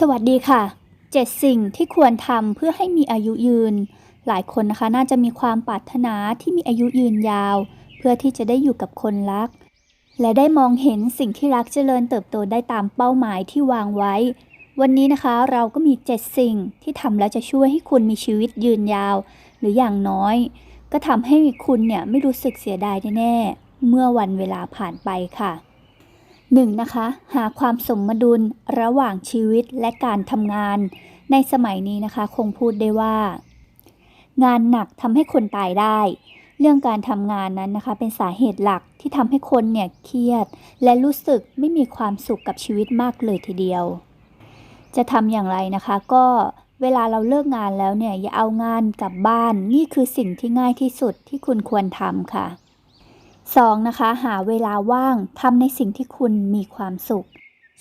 สวัสดีค่ะ 7 สิ่งที่ควรทำเพื่อให้มีอายุยืน หลายคนนะคะน่าจะมีความปรารถนาที่มีอายุยืนยาว เพื่อที่จะได้อยู่กับคนรัก และได้มองเห็นสิ่งที่รักเจริญเติบโตได้ตามเป้าหมายที่วางไว้ วันนี้นะคะเราก็มี 7 สิ่งที่ทำแล้วจะช่วยให้คุณมีชีวิตยืนยาว หรืออย่างน้อย ก็ทำให้คุณเนี่ยไม่รู้สึกเสียดายแน่ๆเมื่อวันเวลาผ่านไปค่ะ 1. นะคะ หาความสมดุลระหว่างชีวิตและการทำงาน ในสมัยนี้นะคะคงพูดได้ว่า งานหนักทำให้คนตายได้ เรื่องการทำงานนั้นนะคะ เป็นสาเหตุหลักที่ทำให้คนเนี่ยเครียด และรู้สึกไม่มีความสุขกับชีวิตมากเลยทีเดียว จะทำอย่างไรนะคะก็เวลาเราเลิกงานแล้วเนี่ยอย่าเอางานกลับบ้าน นี่คือสิ่งที่ง่ายที่สุดที่คุณควรทำค่ะ 2. นะคะ หาเวลาว่างทำในสิ่งที่คุณมีความสุข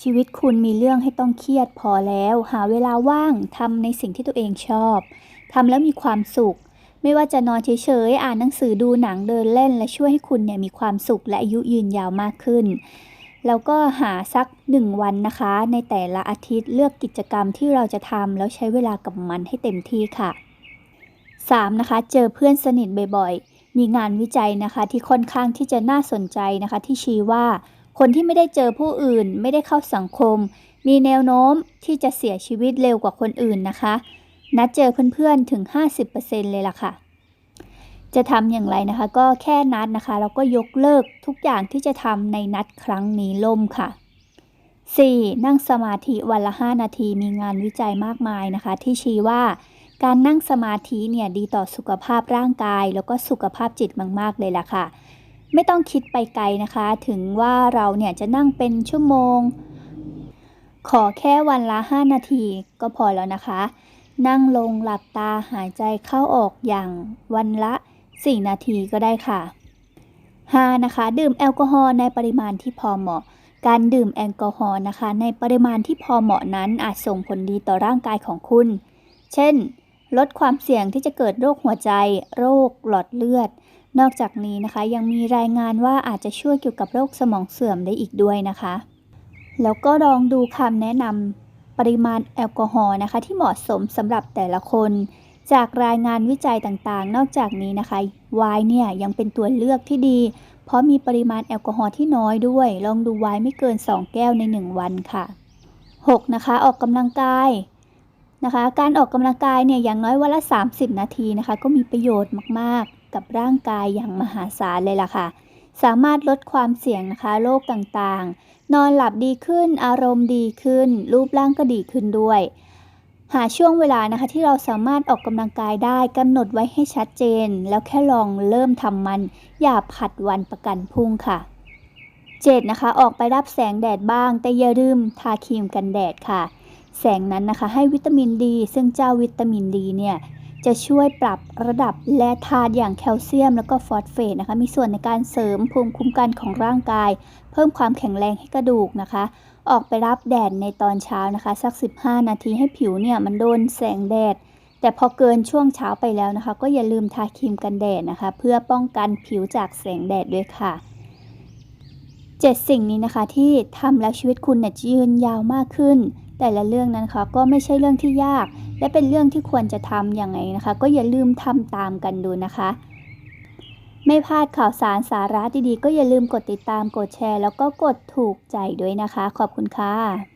ชีวิตคุณมีเรื่องให้ต้องเครียดพอแล้ว หาเวลาว่างทำในสิ่งที่ตัวเองชอบทำแล้วมีความสุข ไม่ว่าจะนอนเฉยๆ อ่านหนังสือดูหนังเดินเล่น และช่วยให้คุณเนี่ยมีความสุขและอายุยืนยาวมากขึ้น แล้วก็หาสักหนึ่งวันนะคะ ในแต่ละอาทิตย์เลือกกิจกรรมที่เราจะทำแล้วใช้เวลากับมันให้เต็มที่ค่ะ 3. นะคะ เจอเพื่อนสนิทบ่อยๆ มีงานวิจัยนะคะที่ค่อนข้างที่จะน่าสนใจนะคะ ที่ชี้ว่าคนที่ไม่ได้เจอผู้อื่น ไม่ได้เข้าสังคม มีแนวโน้มที่จะเสียชีวิตเร็วกว่าคนอื่นนะคะ นัดเจอเพื่อนๆถึง 50%เลยล่ะค่ะ จะทำอย่างไรนะคะ ก็แค่นัดนะคะแล้วก็ยกเลิกทุกอย่างที่จะทำในนัดครั้งนี้ล่มค่ะ 4. นั่งสมาธิวันละ 5 นาทีมีงานวิจัยมากมายนะคะ ที่ชี้ว่า การนั่งสมาธิเนี่ยดีต่อสุขภาพร่างกาย แล้วก็สุขภาพจิตมาก ๆ เลยล่ะค่ะ ไม่ต้องคิดไปไกลนะคะ ถึงว่าเราเนี่ยจะนั่งเป็นชั่วโมง ขอแค่วันละ 5 นาทีก็พอแล้วนะคะ นั่งลงหลับตาหายใจเข้าออกอย่างวันละ 4 นาทีก็ได้ค่ะ 5. นะคะ ดื่มแอลกอฮอล์ในปริมาณที่พอเหมาะการดื่มแอลกอฮอล์นะคะ ในปริมาณที่พอเหมาะนั้นอาจส่งผลดีต่อร่างกายของคุณ เช่น ลดความเสี่ยงที่จะเกิดโรคหัวใจ โรคหลอดเลือด นอกจากนี้นะคะ ยังมีรายงานว่าอาจจะช่วยเกี่ยวกับโรคสมองเสื่อมได้อีกด้วยนะคะ แล้วก็ลองดูคำแนะนำปริมาณแอลกอฮอล์นะคะ ที่เหมาะสมสำหรับแต่ละคน จากรายงานวิจัยต่างๆ นอกจากนี้นะคะไวน์เนี่ยยังเป็นตัวเลือกที่ดี เพราะมีปริมาณแอลกอฮอล์ที่น้อยด้วย ลองดูไวน์ไม่เกิน 2 แก้วใน 1 วันค่ะ 6. นะคะ ออกกำลังกาย นะคะ การออกกำลังกายเนี่ยอย่างน้อยวันละ 30 นาทีนะคะ ก็มีประโยชน์มากๆ กับร่างกายอย่างมหาศาลเลยล่ะค่ะ สามารถลดความเสี่ยงนะคะโรคต่างๆ นอนหลับดีขึ้น อารมณ์ดีขึ้น รูปร่างก็ดีขึ้นด้วย หาช่วงเวลานะคะที่เราสามารถออกกำลังกายได้กำหนดไว้ให้ชัดเจน แล้วแค่ลองเริ่มทำมัน อย่าผัดวันประกันพรุ่งค่ะ 7. นะคะ ออกไปรับแสงแดดบ้าง แต่อย่าลืมทาครีมกันแดดค่ะ แสงนั้นนะคะให้วิตามินดี ซึ่งเจ้าวิตามินดีเนี่ยจะช่วยปรับระดับและธาตุอย่างแคลเซียม แล้วก็ฟอสเฟตนะคะ มีส่วนในการเสริมภูมิคุ้มกันของร่างกาย เพิ่มความแข็งแรงให้กระดูกนะคะ ออกไปรับแดดในตอนเช้านะคะ สัก 15 นาทีให้ผิวเนี่ยมันโดนแสงแดด แต่พอเกินช่วงเช้าไปแล้วนะคะ ก็อย่าลืมทาครีมกันแดดนะคะ เพื่อป้องกันผิวจากแสงแดดด้วยค่ะ7สิ่งนี้นะคะที่ทำแล้วชีวิตคุณเนี่ยยืนยาวมากขึ้น แต่ละเรื่องนั้นค่ะก็ไม่ใช่เรื่องที่ยาก และเป็นเรื่องที่ควรจะทำอย่างไรนะคะ ก็อย่าลืมทำตามกันดูนะคะ ไม่พลาดข่าวสารสาระดีๆ ก็อย่าลืมกดติดตามกดแชร์ แล้วก็กดถูกใจด้วยนะคะ ขอบคุณค่ะ